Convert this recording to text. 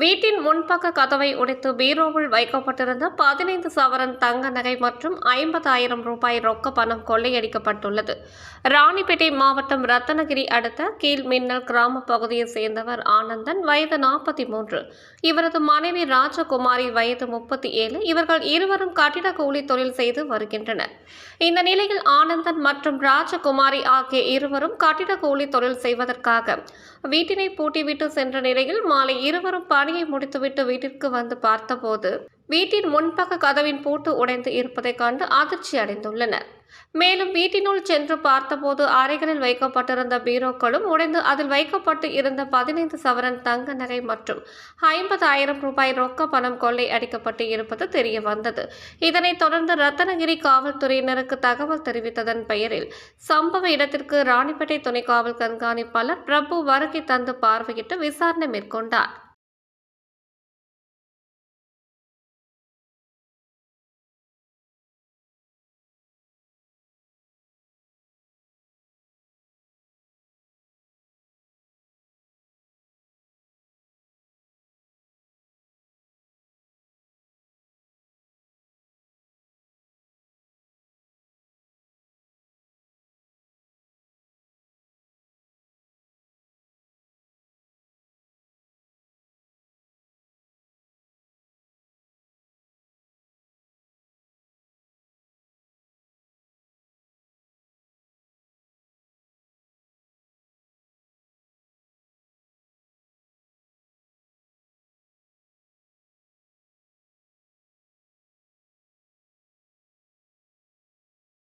வீட்டின் முன்பக்க கதவை உடைத்து பீரோவில் வைக்கப்பட்டிருந்த பதினைந்து சவரன் தங்க நகை மற்றும் ஐம்பதாயிரம் ரூபாய் ரொக்க பணம் கொள்ளையடிக்கப்பட்டுள்ளது. ராணிப்பேட்டை மாவட்டம் ரத்தனகிரி அடுத்த கீழ் மின்னல் கிராம பகுதியை சேர்ந்தவர் ஆனந்தன் வயது நாற்பத்தி மூன்று இவரது மனைவி ராஜகுமாரி வயது முப்பத்தி ஏழு இவர்கள் இருவரும் கட்டிட கூலி தொழில் செய்து வருகின்றனர். இந்த நிலையில் ஆனந்தன் மற்றும் ராஜகுமாரி ஆகிய இருவரும் கட்டிட கூலி தொழில் செய்வதற்காக வீட்டினை பூட்டிவிட்டு சென்ற நிலையில் மாலை இருவரும் பணியை முடித்துவிட்டு வீட்டிற்கு வந்து பார்த்தபோது வீட்டின் முன்பக்க கதவின் பூட்டு உடைந்து இருப்பதைக் கண்டு அதிர்ச்சி அடைந்துள்ளனர். மேலும் வீட்டினுள் சென்று பார்த்தபோது அறைகளில் வைக்கப்பட்டிருந்த பீரோக்களும் உடைந்து அதில் வைக்கப்பட்டு இருந்த பதினைந்து சவரன் தங்க நகை மற்றும் ஐம்பதாயிரம் ரூபாய் ரொக்க பணம் கொள்ளை அடிக்கப்பட்டு இருப்பது தெரிய வந்தது இதனைத் தொடர்ந்து ரத்தனகிரி காவல்துறையினருக்கு தகவல் தெரிவித்ததன் பெயரில் சம்பவ இடத்திற்கு ராணிப்பேட்டை துணை காவல் கண்காணிப்பாளர் பிரபு வருகை தந்து பார்வையிட்டு விசாரணை மேற்கொண்டார்.